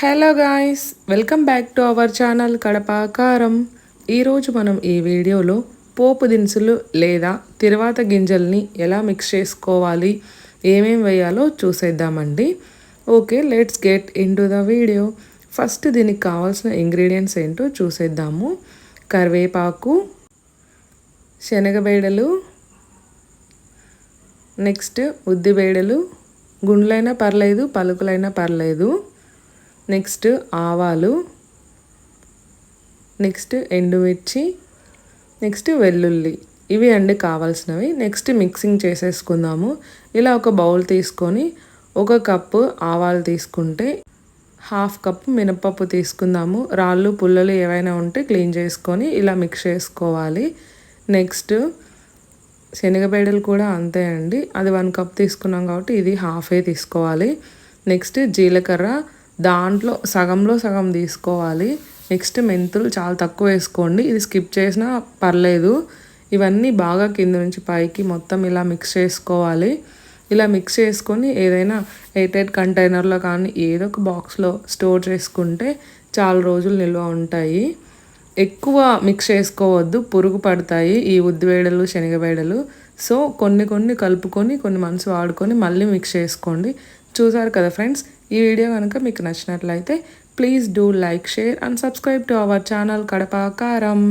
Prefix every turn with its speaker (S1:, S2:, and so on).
S1: Hello guys welcome back to our channel Kadapa Karam ఈరోజు మనం ఈ వీడియోలో పోపు దినుసులు లేదా తిరువాత గింజల్ని ఎలా మిక్స్ చేసుకోవాలి ఏమేం వేయాలో చూసేద్దామండి. Okay let's get into the video first దీనికి కావాల్సిన ఇంగ్రీడియంట్స్ ఏంటో చూసేద్దాము. కరివేపాకు శనగబేడలు నెక్స్ట్ ఉద్దిబేడలు గుండ్లైనా పర్లేదు పలుకులైనా పర్లేదు. నెక్స్ట్ ఆవాలు నెక్స్ట్ ఎండుమిర్చి నెక్స్ట్ వెల్లుల్లి. ఇవి అండి కావాల్సినవి. నెక్స్ట్ మిక్సింగ్ చేసేసుకుందాము. ఇలా ఒక బౌల్ తీసుకొని ఒక కప్పు ఆవాలు తీసుకుంటే హాఫ్ కప్ మినపప్పు తీసుకుందాము. రాళ్ళు పుల్లలు ఏవైనా ఉంటే క్లీన్ చేసుకొని ఇలా మిక్స్ చేసుకోవాలి. నెక్స్ట్ శనగపేడలు కూడా అంతే అండి. అది వన్ కప్ తీసుకున్నాం కాబట్టి ఇది హాఫే తీసుకోవాలి. నెక్స్ట్ జీలకర్ర దాంట్లో సగంలో సగం తీసుకోవాలి. నెక్స్ట్ మెంతులు చాలా తక్కువ వేసుకోండి. ఇది స్కిప్ చేసినా పర్లేదు. ఇవన్నీ బాగా కింద నుంచి పైకి మొత్తం ఇలా మిక్స్ చేసుకోవాలి. ఇలా మిక్స్ చేసుకొని ఏదైనా ఎయిటెడ్ కంటైనర్లో కానీ ఏదో ఒక బాక్స్లో స్టోర్ చేసుకుంటే చాలా రోజులు నిల్వ ఉంటాయి. ఎక్కువ మిక్స్ చేసుకోవద్దు. పురుగు పడతాయి. ఈ ఉద్దివేడలు శనగవేడలు. సో కొన్ని కొన్ని కలుపుకొని కొన్ని మనసు వాడుకొని మళ్ళీ మిక్స్ చేసుకోండి. చూసారు కదా ఫ్రెండ్స్? ఈ వీడియో కనుక మీకు నచ్చినట్లయితే please do like share and subscribe to our channel Kadapa Karam